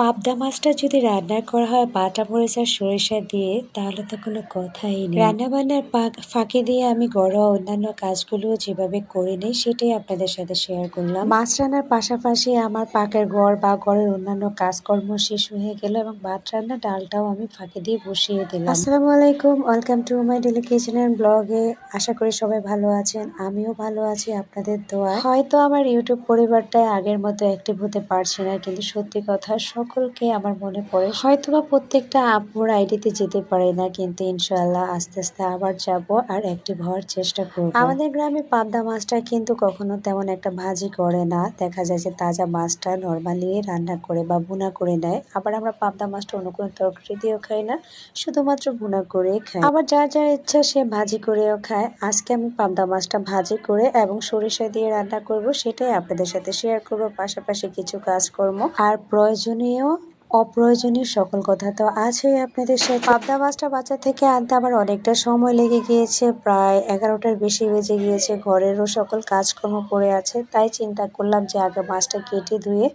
পাবদা মাছটা যদি রান্না করা হয়, বাটা মরিচ আর সরিষা দিয়ে, তাহলে তো কোনো কথাই নেই। রান্না বান্নার পাক, ফাঁকি দিয়ে আমি ঘরোয়া অন্যান্য কাজগুলো যেভাবে করে নিই, সেটাই আপনাদের সাথে শেয়ার করলাম। মাছ রান্নার পাশাপাশি আমার পাকের ঘর বা ঘরের অন্যান্য কাজকর্ম শেষ হয়ে গেল এবং ভাত রান্না ডালটাও আমি ফাঁকি দিয়ে বসিয়ে দিলাম। আসসালামু আলাইকুম welcome to my daily kitchen and ব্লগে আশা করি সবাই ভালো আছেন, আমিও ভালো আছি, আপনাদের দোয়া। হয়তো আমার ইউটিউব পরিবারটায় আগের মতো অ্যাক্টিভ হতে পারছি না, কিন্তু সত্যি কথা সকলকে আমার মনে পড়ে, হয়তোবা প্রত্যেকটা আপুর আইডিতে যেতে পারে না, কিন্তু ইনশাল্লাহ আস্তে আস্তে আবার যাব আর অ্যাক্টিভ হওয়ার চেষ্টা করব। আমাদের গ্রামে পাবদা মাছটা কিন্তু কখনো তেমন একটা ভাজি করে না। দেখা যায় যে তাজা মাছটা নর্মালি রান্না করে বা বুনা করে নেয়। আবার আমরা পাবদা মাছটা অন্য কোনো তরকারি দিয়েও খাই না, শুধুমাত্র বুনা করে খাই। আবার যা যা ইচ্ছা সে ভাজি করেও খায়। আজকে আমি পাবদা মাছটা ভাজি করে এবং সরিষা দিয়ে রান্না করব, সেটাই আপনাদের সাথে শেয়ার করব। পাশাপাশি কিছু কাজকর্ম আর প্রয়োজনীয় 해요. অপ্রয়োজনীয় সকল কথা তো আছেই আপনাদের সাথে। পাবদা মাছটা বাচ্চা থেকে আনতে আমার অনেকটা সময় লেগে গিয়েছে। প্রায় এগারোটার বেশি বেজে গিয়েছে। ঘরেরও সকল কাজকর্ম পড়ে আছে। তাই চিন্তা করলাম যে আগে মাছটা কেটে ধুয়ে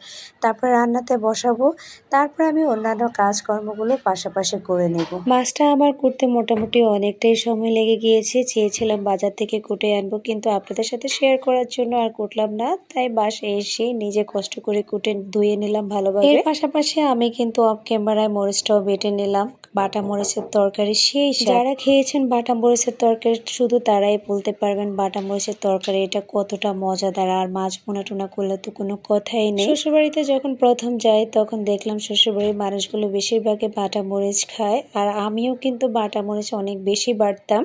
তারপর রান্নাতে বসাবো। তারপর আমি অন্যান্য কাজকর্মগুলো পাশাপাশি করে নেব। মাছটা আমার করতে মোটামুটি অনেকটাই সময় লেগে গিয়েছে। চেয়েছিলাম বাজার থেকে কুটে আনব, কিন্তু আপনাদের সাথে শেয়ার করার জন্য আর কুটলাম না। তাই বাসে এসে নিজে কষ্ট করে কুটে ধুয়ে নিলাম ভালোভাবে। পাশাপাশি আমি কিন্তু অফ ক্যামেরায় মরিচটাও বেটে নিলাম। বাটা মরিচের তরকারি সেই যারা খেয়েছেন বাটা মরিচের তরকারি, শুধু তারাই বলতে পারবেন বাটা মরিচের তরকারি এটা কতটা মজাদার। আর মাছ পোনা টোনা করলে তো কোনো কথাই নেই। শ্বশুরবাড়িতে যখন প্রথম যাই, তখন দেখলাম শ্বশুরবাড়ির মানুষগুলো বেশিরভাগই বাটা মরিচ খায়। আর আমিও কিন্তু বাটা মরিচ অনেক বেশি বাড়তাম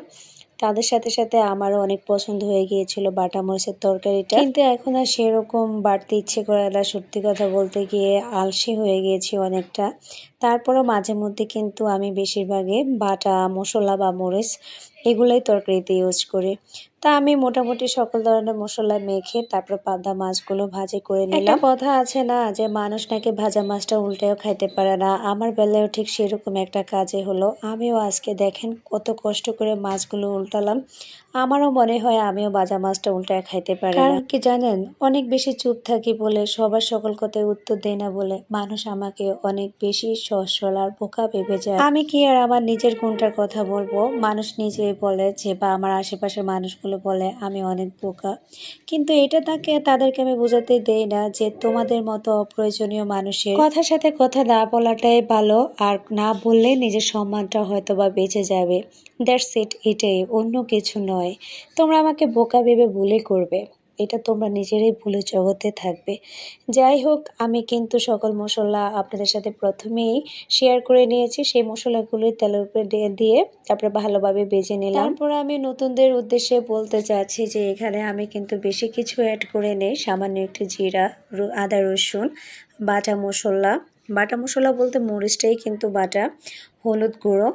তাদের সাথে সাথে আমারও অনেক পছন্দ হয়ে গিয়েছিল বাটা মরিচের তরকারিটা। কিন্তু এখন আর সেরকম বাড়তে ইচ্ছে করে না। সত্যি কথা বলতে গিয়ে আলসে হয়ে গিয়েছি অনেকটা। তারপরও মাঝে মধ্যে কিন্তু আমি বেশিরভাগে বাটা মশলা বা মরিচ এগুলোই তরকারিতে ইউজ করি। তা আমি মোটামুটি সকল ধরনের মশলা মেখে তারপর পাবদা মাছগুলো ভাজি করে নিলাম। কথা আছে না যে মানুষ নাকি ভাজা মাছটা উল্টেও খাইতে পারে না। আমার বেলায়ও ঠিক সেরকম একটা কাজে হলো। আমিও আজকে দেখেন কত কষ্ট করে মাছগুলো উল্টালাম। আমারও মনে হয় আমিও বাজা মাছটা উল্টায় খাইতে পারি কি জানেন, অনেক বেশি চুপ থাকি বলে, সবার সকল কথায় উত্তর দেয় না বলে মানুষ আমাকে অনেক বেশি সহসল আর বোকা ভেবে যায়। আমি কি আর আমার নিজের গুণটার কথা বলব? মানুষ নিজেই বলে যে, বা আমার আশেপাশের মানুষগুলো বলে, আমি অনেক বোকা। কিন্তু এটা তাকে, তাদেরকে আমি বোঝাতে দেই না যে, তোমাদের মতো অপ্রয়োজনীয় মানুষের কথার সাথে কথা না বলাটাই ভালো, আর না বললে নিজের সম্মানটা হয়তো বা বেঁচে যাবে। দ্যাটস ইট, এটাই, অন্য কিছু নয়। তোমরা আমাকে বোকা ভেবে ভুলে করবে। এটা তোমরা নিজেরাই ভুলে জগতে থাকবে। যাই হোক, আমি কিন্তু সকল মশলা আপনাদের সাথে প্রথমেই শেয়ার করে নিয়েছি। সেই মশলাগুলি তেলের উপরে দিয়ে তারপরে ভালোভাবে বেজে নিলাম। তারপরে আমি নতুনদের উদ্দেশ্যে বলতে চাচ্ছি যে এখানে আমি কিন্তু বেশি কিছু অ্যাড করে নেই। সামান্য একটু জিরা আদা, রসুন, বাটা মশলা। বাটা মশলা বলতে মরিচটাই কিন্তু বাটা, হলুদ গুঁড়ো।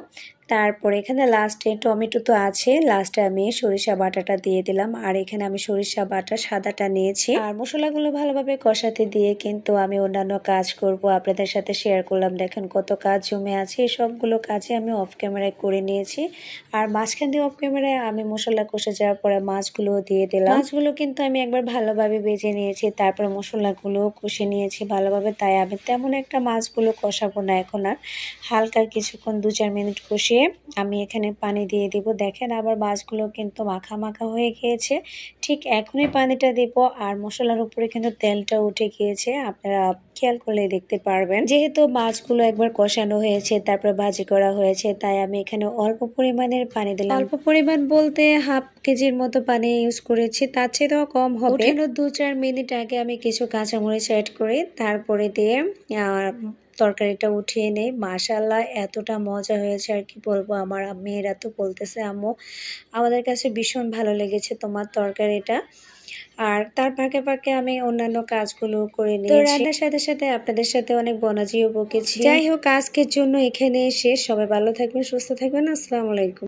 তারপর এখানে লাস্টে টমেটো তো আছে। লাস্টে আমি সরিষা বাটাটা দিয়ে দিলাম। আর এখানে আমি সরিষা বাটা, সাদাটা নিয়েছি। আর মশলাগুলো ভালোভাবে কষাতে দিয়ে কিন্তু আমি অন্যান্য কাজ করব। আপনাদের সাথে শেয়ার করলাম। দেখেন কত কাজ জমে আছে। এই সবগুলো কাজে আমি অফ ক্যামেরায় করে নিয়েছি। আর মাঝখান দিয়ে অফ ক্যামেরায় আমি মশলা কষে যাওয়ার পরে মাছগুলো দিয়ে দিলাম। মাছগুলো কিন্তু আমি একবার ভালোভাবে বেজে নিয়েছি। তারপরে মশলাগুলো কষে নিয়েছি ভালোভাবে। তাই আমি তেমন একটা মাছগুলো কষাবো না এখন আর। হালকা কিছুক্ষণ দু চার মিনিট কষিয়ে আমি এখানে পানি দিয়ে দিব। দেখেন আবার মাছগুলো কিন্তু মাখা মাখা হয়ে গিয়েছে। ঠিক এখনই পানিটা দিব আর মশলার উপরে কিন্তু তেলটা উঠে গিয়েছে। আপনারা খেয়াল করলে দেখতে পারবেন। যেহেতু মাছগুলো একবার কষানো হয়েছে তারপর ভাজি করা হয়েছে তাই আমি এখানে অল্প পরিমাণের পানি দিলাম। অল্প পরিমাণ বলতে হাফ কেজির মতো পানি ইউজ করেছি তার চেয়েও কম হবে। দু চার মিনিট আগে আমি কিছু কাঁচামরিচ অ্যাড করি তারপরে দিয়ে তরকারিটা উঠিয়ে নেই। মাশাল্লাহ এতটা মজা হয়েছে আর কি বলব আমার মেয়েরা তো বলতেছে আম্মু আমাদের কাছে ভীষণ ভালো লেগেছে তোমার তরকারিটা। আর তার ফাঁকে ফাঁকে আমি অন্যান্য কাজগুলো করে নিই তো রান্নার সাথে সাথে আপনাদের সাথে অনেক বনাজিও বকেছি। যাই হোক আজকের জন্য এখানে এসে সবাই ভালো থাকবেন সুস্থ থাকবেন। আসসালামু আলাইকুম।